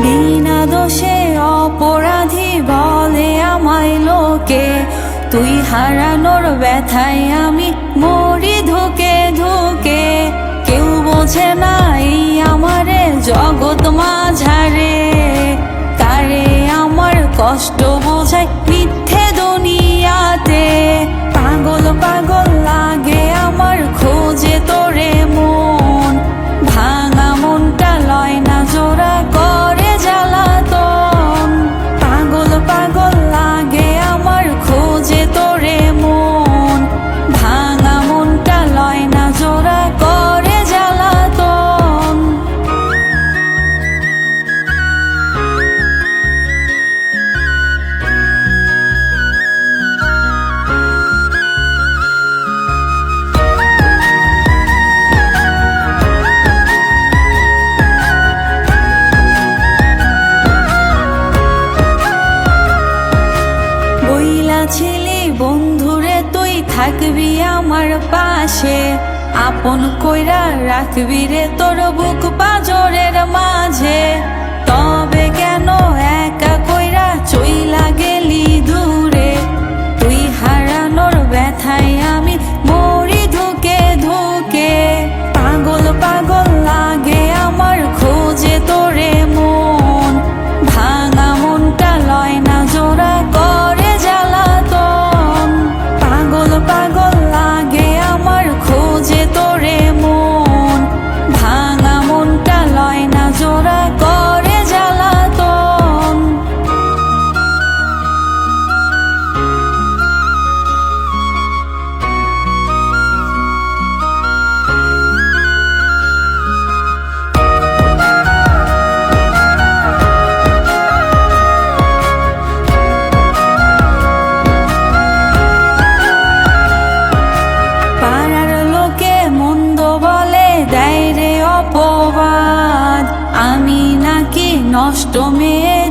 বিনা দোষে অপরাধী বলে আমায় লোকে। তুই হারানোর ব্যথায় আমি মরি ধুকে ধুকে। কেউ বোঝে না এই আমারে জগৎ মাঝারে। তারে আমার কষ্ট থাকবি আমার পাশে। আপন কইরা রাখবি রে তোর বুক পাজরের মাঝে। তবে কেন একা কইরা চইলা গেলি দূরে? তুই হারানোর ব্যথায় নষ্ট মেয়ে।